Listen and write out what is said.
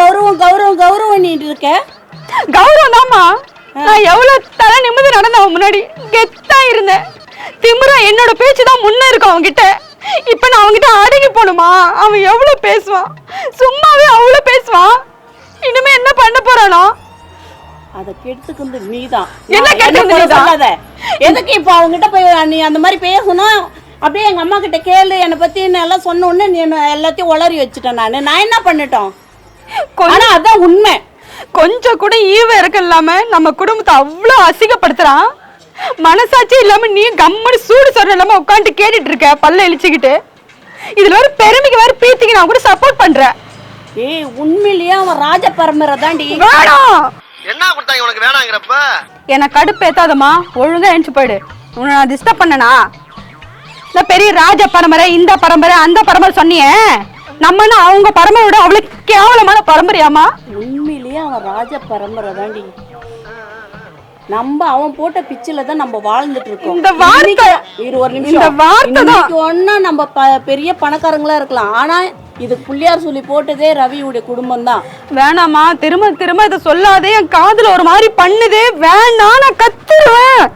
கௌரவம் கௌரவம் கௌரவம் நீட்டு இருக்க? கௌரவம் தாம்மா. நான் எவ்வளவு தலை நிமிந்து நடந்தவன் முன்னாடி? கெத்தா இருந்தேன். திமிரா என்னோட பேச்சு தான் முன்ன இருக்கும் அவன்கிட்ட. இப்ப நான் அவன்கிட்ட அடங்கி போகணுமா? அவன் எவ்வளவு பேசுவான்? சும்மாவே அவ்வளவு பேசுவான். இனிமே என்ன பண்ண போறானோ? அதை என்ன நான் கெடுத்துக்குந்து குறை நீதான்? சொல்லாத. எதுக்கு இப்போ அவங்ககிட்ட போய் நீ அந்த மாதிரி பேசணும் அப்படியே எங்க அம்மா கிட்ட கேளு என்னை பத்தி எல்லாம் சொன்ன உடனே நீ என்ன எல்லாத்தையும் உளறி வச்சுட்டேன் நான். நான் என்ன பண்ணிட்டோம்? ஆனா அதான் உண்மை. கொஞ்சம் கூட ஈவ இறக்கம் இல்லாம நம்ம குடும்பத்தை அவ்வளோ அசிங்கப்படுத்துறான் மனசாட்சி இல்லாம நீ கம்மனு சூடு சொல்ற இல்லாம உட்காந்துட்டு கேட்டுட்டு இருக்க பல்ல இழிச்சுக்கிட்டு. இதுல வேற பெருமைக்கு வேற பீத்திக்கு நான் கூட சப்போர்ட் பண்றேன் ஏய் உண்மையிலேயே அவன் ராஜ பரம்பரை தாண்டி வேணாம் என்ன கொடுத்தாங்க உனக்கு வேணாங்கிறப்ப? என்ன கடுப்பு ஏத்தாதம்மா. ஒழுங்கா எழுந்து போயிடு. உன்னை நான் டிஸ்டர்ப் பண்ணனா? இந்த பெரிய ராஜ பரம்பரை இந்த பரம்பரை அந்த பரம்பரை சொன்னியே. நம்மன்னா அவங்க பரம்பரையோட அவ்வளவு கேவலமான பரம்பரையாமா உண்மையிலேயே அவன் ராஜ பரம்பரை தாண்டி நம்ம அவன் போட்ட பிச்சில தான் நம்ம வாழ்ந்துட்டு இருக்கோம். இந்த வார்த்தை- இரு ஒரு நிமிஷம். இந்த வார்த்தை தான். ஒண்ணா நம்ம பெரிய பணக்காரங்களா இருக்கலாம். ஆனா இது புள்ளியார் சொல்லி போட்டதே ரவியுடைய குடும்பம் தான். வேணாமா திரும்ப திரும்ப இதை சொல்லாதே என் காதுல ஒரு மாதிரி பண்ணுதே வேணாம் நான் கத்துருவேன்.